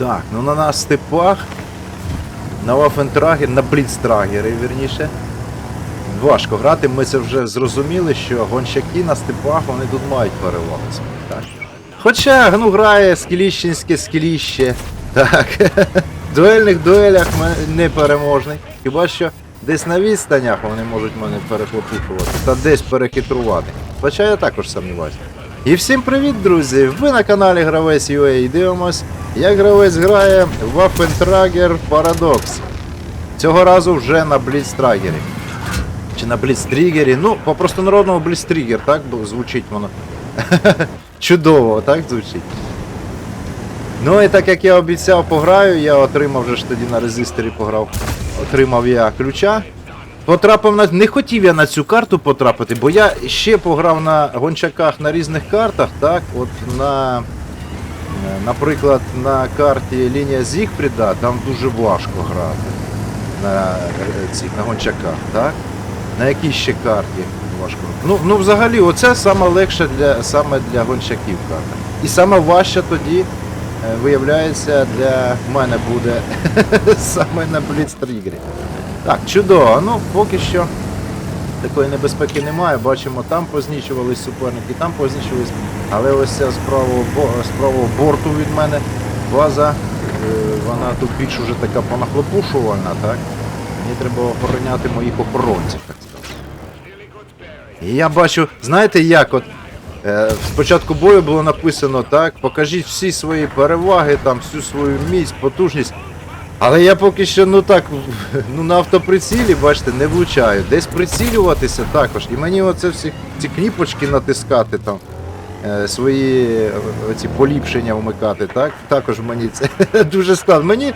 Так, ну на нас степах, на Вафентрагер, на Бліцтрагери, вірніше. Важко грати, ми це вже зрозуміли, що гонщаки на степах вони тут мають перевагу. Так? Хоча ну, грає скіліщенське скіліще. Так. Дуельних дуелях ми непереможний. Хіба що десь на відстанях вони можуть мене перехлопушувати та десь перехитрувати. Хоча я також сумніваюся. І всім привіт, друзі! Ви на каналі Гравець UA і дивимось, як гравець грає в Waffentrager Paradox. Цього разу вже на Бліцтрагері. Чи на Бліцтрігері. Ну, по простонародному Бліцтрігер, так звучить воно. Чудово, так звучить. Ну і так як я обіцяв, пограю, я отримав вже ж тоді на резисторі пограв. Отримав я ключа. Потрапив на. Не хотів я на цю карту потрапити, бо я ще пограв на гончаках на різних картах, так, от на. е, Наприклад, на карті лінія Зігфріда там дуже важко грати на е, цих на гончаках, так? На якій ще карті важко. Ну, ну взагалі, оце саме легше для саме для гончаків карта. І саме важче тоді е, виявляється для мене буде саме на Бліцтрігері. Так, чудово. Ну, поки що такої небезпеки немає. Бачимо, там познічувались суперники, там познічувались. Але ось ця з правого, борту від мене база, е, вона тут більш уже така понахлопушувальна, так? Мені треба охороняти моїх охоронців, так сказати. І я бачу, знаєте як, от е, спочатку бою було написано, так, покажіть всі свої переваги, там, всю свою міць, потужність. Але я поки що ну так ну на автоприцілі, бачите, не влучаю. Десь прицілюватися також. І мені оце всі ці кніпочки натискати там, е, свої е, оці поліпшення вмикати, так? Також мені це дуже складно. Мені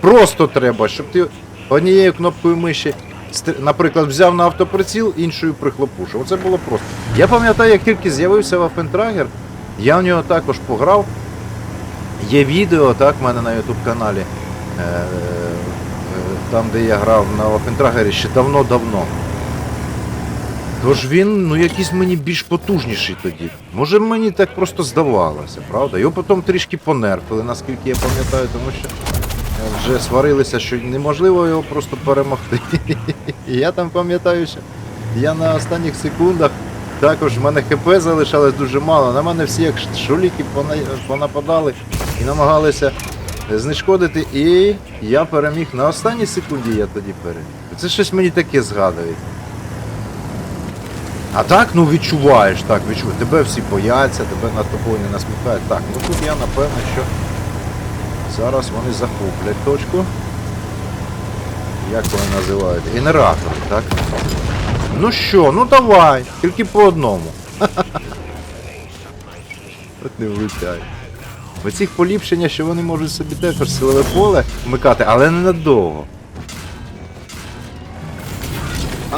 просто треба, щоб ти однією кнопкою миші, наприклад, взяв на автоприціл, іншою прихлопушив. Оце було просто. Я пам'ятаю, як тільки з'явився Waffentrager, я в нього також пограв. Є відео, так, в мене на YouTube каналі. Е, там, де я грав на Waffentrager ще давно-давно. Тож він, ну якийсь мені більш потужніший тоді. Може мені так просто здавалося, правда? Його потім трішки понерфили, наскільки я пам'ятаю, тому що вже сварилися, що неможливо його просто перемогти. Я там пам'ятаю, що я на останніх секундах також в мене ХП залишалось дуже мало. На мене всі як шуліки понападали і намагалися знешкодити. І я переміг на останній секунді я тоді переміг. Це щось мені таке згадує. А так, ну відчуваєш, так, відчуваєш. Тебе всі бояться, тебе над тобою не насміхають. Так, ну тут я напевно, що зараз вони захоплять точку. Як вони називають? Генератор, так? Ну що, ну давай, тільки по одному. От не влучай. Оцих поліпшення, що вони можуть собі також силове поле вмикати, але не надовго.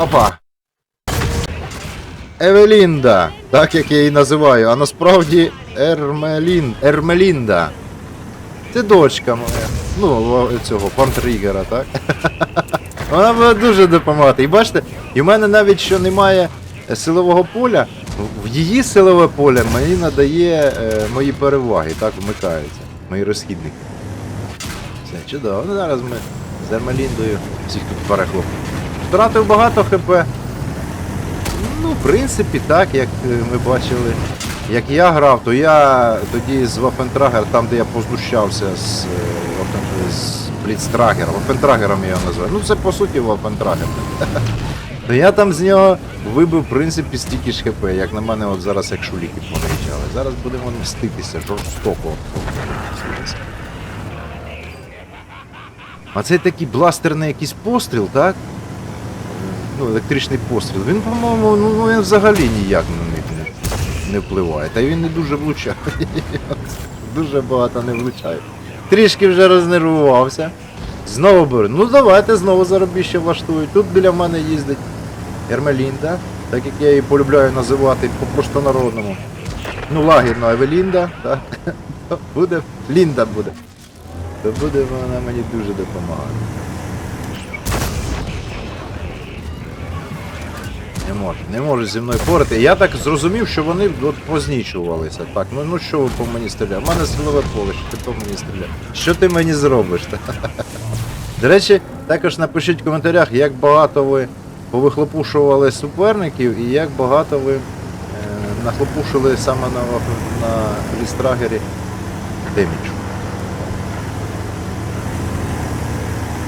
Опа! Евелінда, так як я її називаю, а насправді Ермелін, Ермелінда. Це дочка моя. Ну, цього пантригера, так? Вона буде дуже допомагати. І бачите, і в мене навіть що немає силового поля, в- її силове поле мені надає е, мої переваги, так вмикаються, мої розхідники. Все, чудово. Ну зараз ми з Ермеліндою всіх тут перехлопимо. Втратив багато хп. Ну, в принципі, так, як е, ми бачили. Як я грав, то я тоді з Waffentrager, там де я познущався з, е, з Бліцтрагером, Waffentragerом я його називаю. Ну це по суті Waffentrager. То я там з нього вибив, в принципі, стільки ж хп, як на мене от зараз як шуліки понаїжджали. Зараз будемо мститися жорстоко. А це такий бластерний якийсь постріл, так? ну, електричний постріл, він, по-моєму, ну, ну він взагалі ніяк на них не, не впливає. Та він не дуже влучає. дуже багато не влучає. Трішки вже рознервувався. Знову беру. Ну давайте знову заробіще влаштують. Тут біля мене їздить Ермелінда, так як я її полюбляю називати по простонародному. Ну, лагідно Евелінда, так. Буде, Лінда буде. То буде вона мені дуже допомагати. Не можуть, не можуть зі мною порити. Я так зрозумів, що вони от познічувалися. Так, ну, ну що ви по мені стріляєте? У мене силове поле, що ти по мені стріляєш? Що ти мені зробиш? До речі, також напишіть в коментарях, як багато ви повихлопушували суперників і як багато ви е, нахлопушили саме на, на лістрагері деміджу.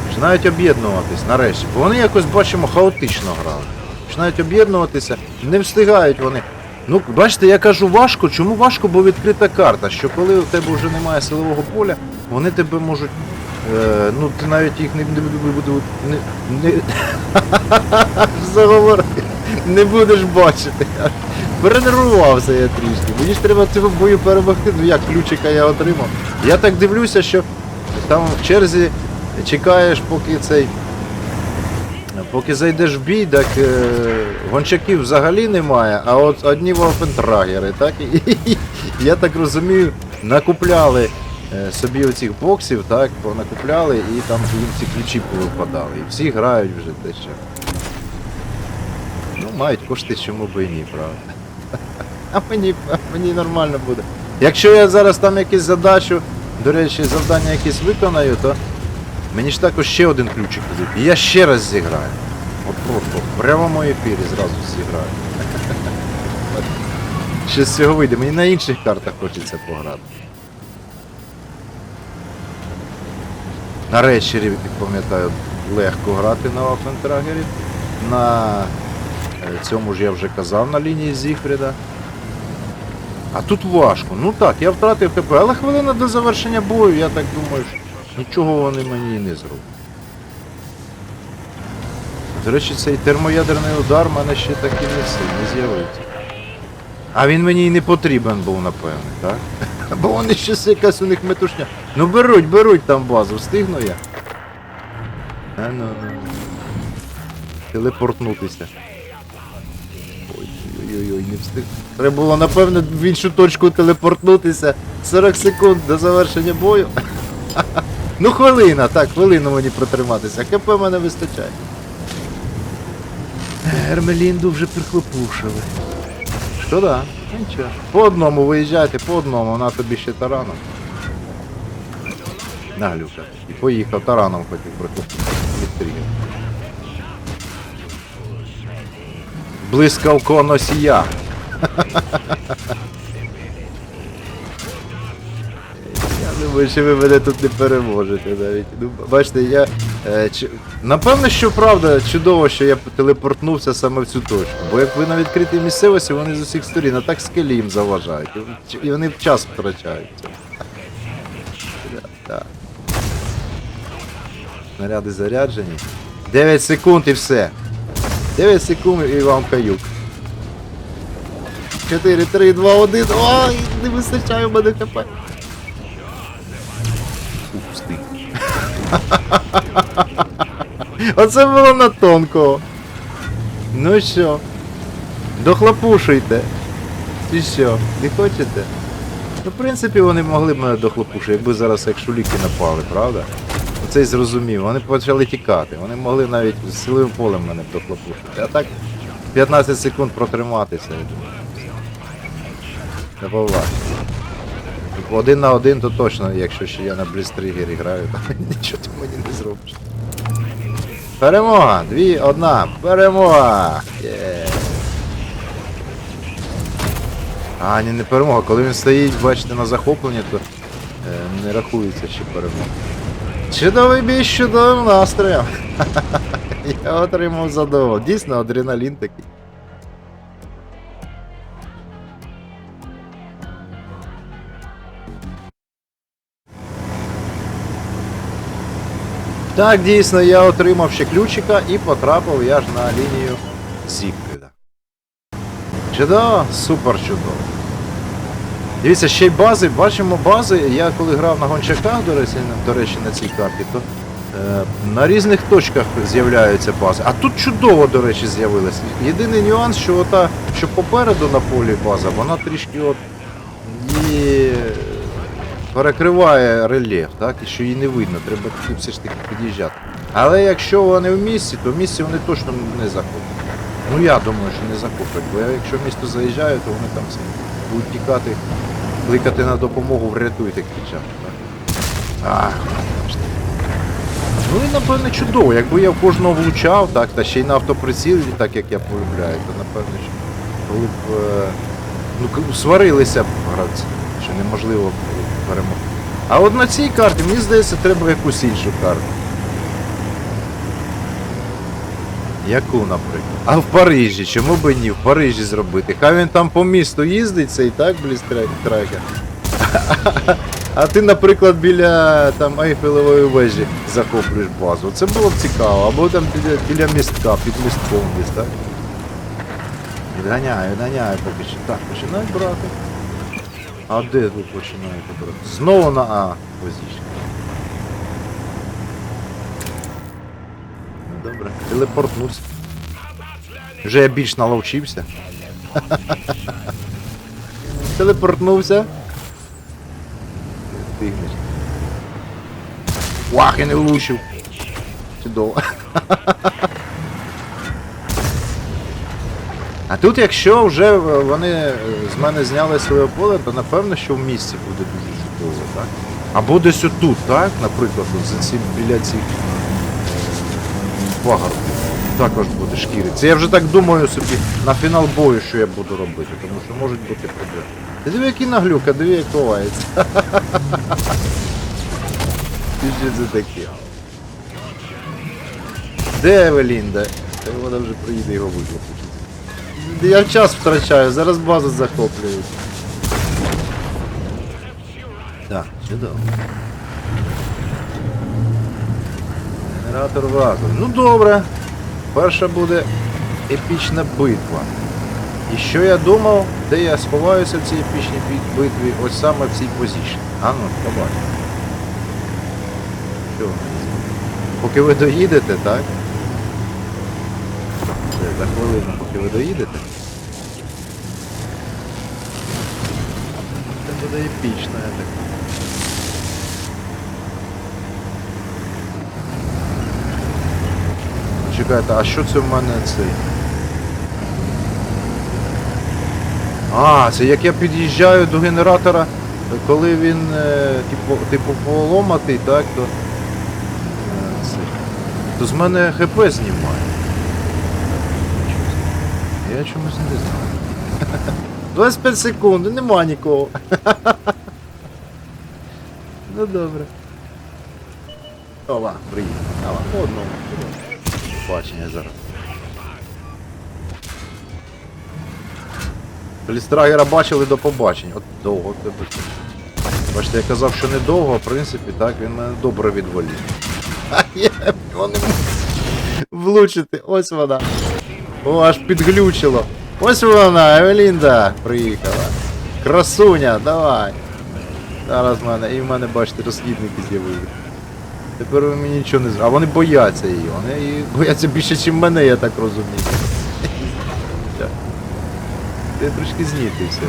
Починають об'єднуватись нарешті. Бо вони якось бачимо хаотично грали. Починають об'єднуватися, не встигають вони. Ну, бачите, я кажу важко. Чому важко? Бо відкрита карта, що коли у тебе вже немає силового поля, вони тебе можуть. Е, ну, ти навіть їх не, не, не, будеш бачити. Перенервувався я трішки. Мені ж треба цього бою перемогти. Ну як ключика я отримав. Я так дивлюся, що там в черзі чекаєш, поки цей. Поки зайдеш в бій, так е, гончаків взагалі немає, а от одні вафентрагери, так? І, я так розумію, накупляли собі оцих боксів, так, накупляли і там їм ці ключі повипадали. І всі грають вже те що. Ну, мають кошти, чому би і ні, правда. А мені, мені нормально буде. Якщо я зараз там якусь задачу, до речі, завдання якісь виконаю, то мені ж також ще один ключик дадуть. І я ще раз зіграю. От просто в прямому ефірі зразу зіграю. Ще з цього вийде. Мені на інших картах хочеться пограти. На речері, пам'ятаю, легко грати на Вафентрагері. На е, цьому ж я вже казав на лінії Зігфріда. А тут важко. Ну так, я втратив ХП, але хвилина до завершення бою, я так думаю, що нічого вони мені і не зроблять. До речі, цей термоядерний удар в мене ще так і не сильно з'явився. А він мені і не потрібен був, напевне, так? Бо вони щось якась у них метушня. Ну беруть, беруть там базу, встигну я. А ну, ну. Телепортнутися. Ой-ой-ой, не встиг. Треба було, напевно, в іншу точку телепортнутися. 40 секунд до завершення бою. Ну хвилина, так, хвилину мені протриматися. ХП мене вистачає. Ермелінду вже прихлопушили. Що да? Ну, Нічого. По одному виїжджайте, по одному, вона тобі ще тараном. На, Глюка. І поїхав тараном хотів прихлопушити. Відстрігав. Блискавко носія. Я думаю, що ви мене тут не переможете навіть. Ну, бачите, я. Е, чи... Напевно, що правда, чудово, що я телепортнувся саме в цю точку. Бо як ви на відкритій місцевості, вони з усіх сторін, а так скелі їм заважають. І- вони час втрачають. Да, да. Снаряди заряджені. 9 секунд і все. 9 секунд і вам каюк. 4, 3, 2, 1. Ой, не вистачає в мене хп. Ух. Оце було на тонкого. Ну що? Дохлопушуйте. Чи що? Не хочете? Ну, в принципі, вони могли б мене дохлопушити, якби зараз як шуліки напали, правда? Оце й зрозумів. Вони почали тікати. Вони могли навіть з силовим полем мене дохлопушити. А так 15 секунд протриматися. я думаю. Не побачимо. Один на один, то точно, якщо ще я на блістригері граю, то нічого ти мені не зробиш. Перемога! Дві, одна, перемога! Є. А, ні, не перемога. Коли він стоїть, бачите, на захопленні, то е, не рахується ще перемога. Чудовий бій з чудовим настроєм. Я отримав задоволення. Дійсно, адреналін такий. Так, дійсно, я отримав ще ключика і потрапив я ж на лінію Зігфріда. Чудово, супер чудово. Дивіться, ще й бази, бачимо бази. Я коли грав на гончаках, до речі, до речі, на цій карті, то е, на різних точках з'являються бази. А тут чудово, до речі, з'явилось. Єдиний нюанс, що ота, що попереду на полі база, вона трішки от її перекриває рельєф, так? І що її не видно, треба все ж таки під'їжджати. Але якщо вони в місті, то в місті вони точно не заходять. Ну я думаю, що не захоплять, бо якщо місто заїжджаю, то вони там будуть тікати, кликати на допомогу, врятуйте кричати. Ах. Ну і напевне чудово. Якби я в кожного влучав, так, та ще й на автоприцілі, так як я полюбляю, то напевне, що коли б е, ну, сварилися б гравці, що неможливо перемогти. А от на цій карті, мені здається, треба якусь іншу карту. Яку, наприклад? А в Парижі, чому би ні? В Парижі зробити. Хай він там по місту їздить, цей так, блістрайкер. А ти, наприклад, біля там Ейфелевої вежі захоплюєш базу. Це було б цікаво. Або там біля, біля містка, під містком десь, так? Відганяю, відганяю поки що. Так, починають брати. А де тут починають брати? Знову на А позицію. Ну добре, телепортнувся. Вже я більш наловчився. Телепортнувся. Встигнеш. Вах, я не влучив. Чудово. А тут, якщо вже вони з мене зняли своє поле, то напевно, що в місці буде дуже чудово, так? Або десь отут, так? Наприклад, біля цих пагорбів. Також буде шкіри. Це я вже так думаю собі на фінал бою, що я буду робити, тому що можуть бути проблеми. Ти диви, який наглюка, диви, як ховається. І що це таке? Де Евелінда? Та вона вже приїде його викликати. Я час втрачаю, зараз базу захоплюють. Так, чудово. Генератор вразу. Ну добре. Перша буде епічна битва. І що я думав, де я сховаюся в цій епічній битві, ось саме в цій позиції. А ну, побачимо. Що? Поки ви доїдете, так? За хвилину, поки ви доїдете. Це буде епічно, я так. Чекайте, а що це в мене цей? А, це як я під'їжджаю до генератора, коли він е, типу, типу поломатий, так, то, е, це, то з мене ХП знімає. Я чомусь не знаю. 25 секунд, нема нікого. ну добре. Ова, приїхав. Ова, одному. Бачення зараз. Лістрагера бачили до побачення. От довго тебе. Бачите, я казав, що недовго, в принципі, так, він мене добре відволів. А я його влучити. Ось вона. О, аж підглючило. Ось вона, Евелінда приїхала. Красуня, давай. Зараз в мене, і в мене, бачите, розхідники з'явилися. Тепер ви мені нічого не А вони бояться її. Вони її бояться більше, ніж мене, я так розумію. Ти трошки знітився.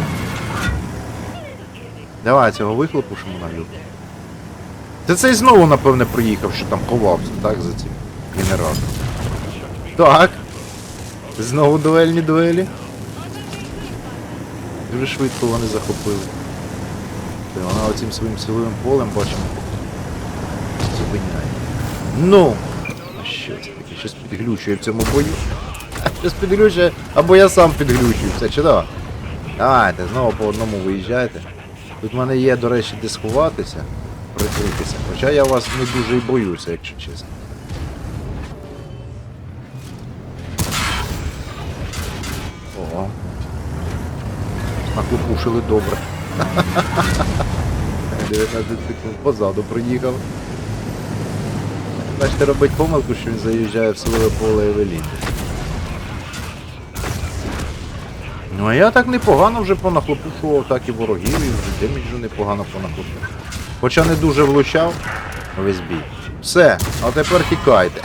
Давай цього вихлопушимо на люк. Це цей знову, напевне, приїхав, що там ховався, так, за цим генератором. Так. Знову дуельні дуелі. Дуже швидко вони захопили. Вона оцим своїм силовим полем бачимо. Зупиняє. Ну! А що це таке? Щось підглючує в цьому бою. Щось підглючує, або я сам підглючую. Все чудово. Давайте, знову по одному виїжджайте. Тут в мене є, до речі, де сховатися, прикритися. Хоча я вас не дуже і боюся, якщо чесно. Ого. Наклопушили добре. 19 секунд позаду приїхав. Бачите, робить помилку, що він заїжджає в силове поле Евеліни. Ну а я так непогано вже понахлопушував, так і ворогів, і вже деміджу непогано понахлопушував. Хоча не дуже влучав весь бій. Все, а тепер тікайте.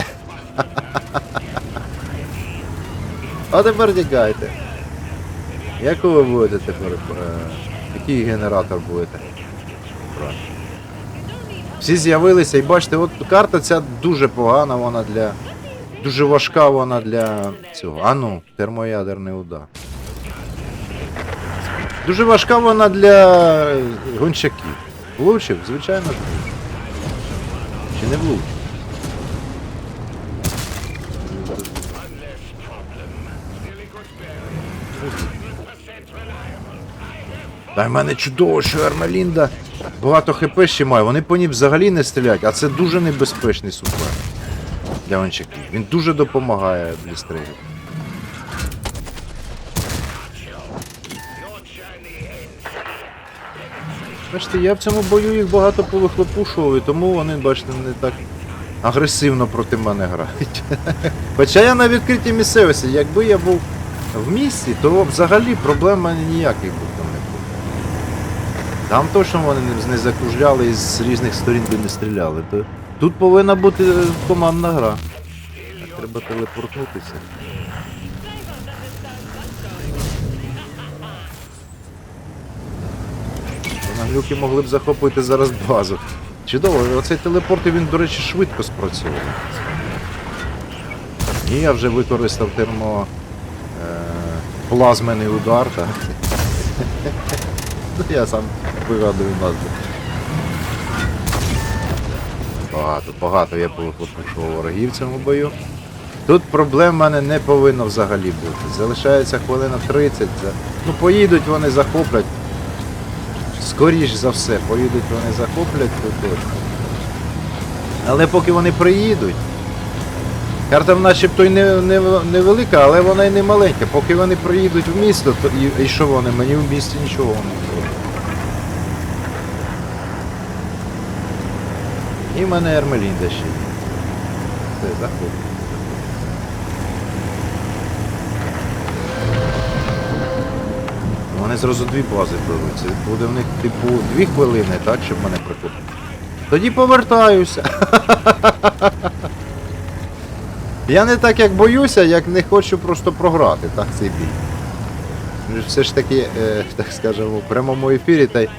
А тепер тікайте. Яку ви будете тепер? е, Який генератор будете? Всі з'явилися і бачите, от карта ця дуже погана, вона для Дуже важка вона для цього. А ну, термоядерний удар. Дуже важка вона для гонщаків. Влучив? Звичайно ж. Чи не влучив? Та в мене чудово, що Ермелінда багато хп ще має. Вони по ній взагалі не стріляють, а це дуже небезпечний суперник для гонщиків. Він дуже допомагає блістригу. Бачите, я в цьому бою їх багато повихлопушував, і тому вони, бачите, не так агресивно проти мене грають. Хоча я на відкритій місцевості, якби я був в місті, то взагалі проблем в мене ніяких був там точно вони не- закружляли і з різних сторін би не стріляли. Тут повинна бути е, командна гра. Треба телепортнутися. Наглюки могли б захопити зараз базу. Чудово, оцей телепорт він, до речі, швидко спрацьовує. І я вже використав термо е, плазмений удар, так. Я сам вигадую назву. Багато, багато я повихлопушував ворогів в цьому бою. Тут проблем в мене не повинно взагалі бути. Залишається хвилина 30. Ну поїдуть вони захоплять. Скоріш за все, поїдуть вони захоплять точно. Але поки вони приїдуть. Карта начебто й не, не, невелика, але вона й не маленька. Поки вони приїдуть в місто, то і, і що вони? Мені в місті нічого не зроблять. І в мене Ермелінда ще є. Все, заходить. Вони зразу дві бази беруть. Це буде в них типу дві хвилини, так, щоб мене прикупити. Тоді повертаюся. Я не так як боюся, як не хочу просто програти, так, цей бій. Все ж таки, е, так скажемо, в прямому ефірі та й.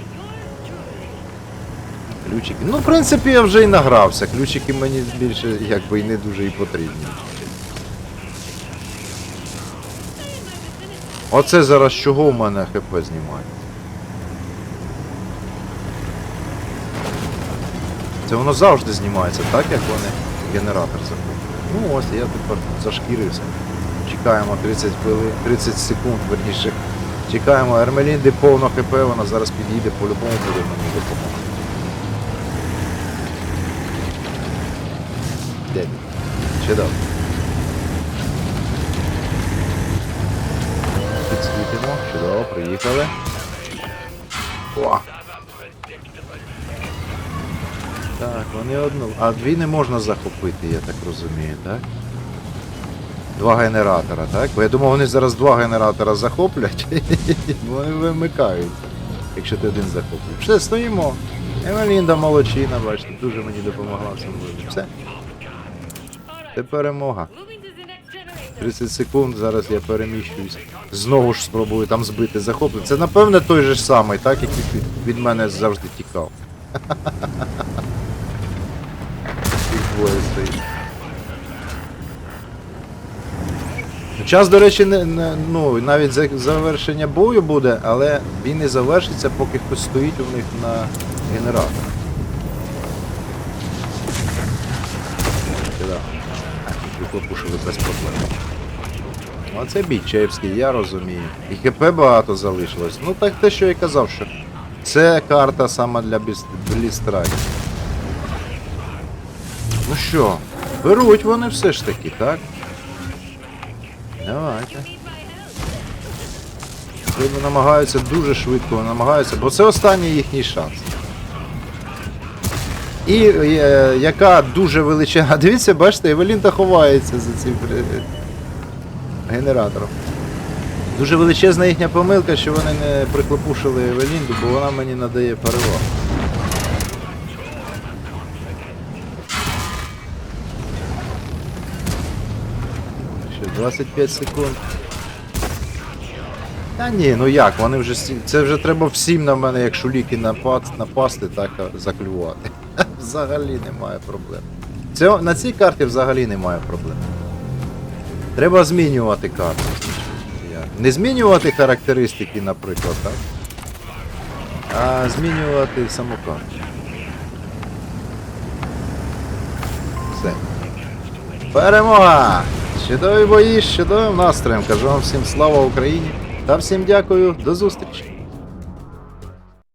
Ключики. Ну, в принципі, я вже і награвся. Ключики мені більше якби і не дуже і потрібні. Оце зараз чого в мене ХП знімає? Це воно завжди знімається, так як вони генератор заходять. Ну ось я тепер зашкірився. Чекаємо 30 хвилин, 30 секунд, верніше. Чекаємо Ермелінди повно ХП, вона зараз підійде, по-любому буде мені допомогти. Де він? Чудово. Підсвітимо, чудово, приїхали. О! Так, вони одну. А дві не можна захопити, я так розумію, так? Два генератора, так? Бо я думав, вони зараз два генератора захоплять. Вони вимикають, якщо ти один захоплюєш. Все, стоїмо. Евелінда молодчина, бачите, дуже мені допомогла в цьому. Все. Це перемога. 30 секунд, зараз я переміщуюсь. Знову ж спробую там збити захоплення. Це напевне той же ж самий, так, який від, мене завжди тікав. Їх двоє стоїть. Час, до речі, не, не, ну, навіть завершення бою буде, але він не завершиться, поки хтось стоїть у них на генераторі. Викопушили без проблем. А це бій чепський, я розумію. І ХП багато залишилось. Ну так те, що я казав, що це карта саме для блістрайк. Ну що, беруть вони все ж таки, так? Давайте. Вони намагаються дуже швидко, намагаються, бо це останній їхній шанс. І е, яка дуже величезна. Дивіться, бачите, Евелінта ховається за цим е, генератором. Дуже величезна їхня помилка, що вони не приклопушили Евелінду, бо вона мені надає перевагу. Що, 25 секунд. Та ні, ну як, вони вже це вже треба всім на мене, як шуліки напад, напасти, так заклювати. взагалі немає проблем. Це, на цій карті взагалі немає проблем. Треба змінювати карту. Не змінювати характеристики, наприклад, так? А змінювати саму карту. Все. Перемога! Чудові бої, з чудовим настроєм. Кажу вам всім слава Україні та всім дякую, до зустрічі!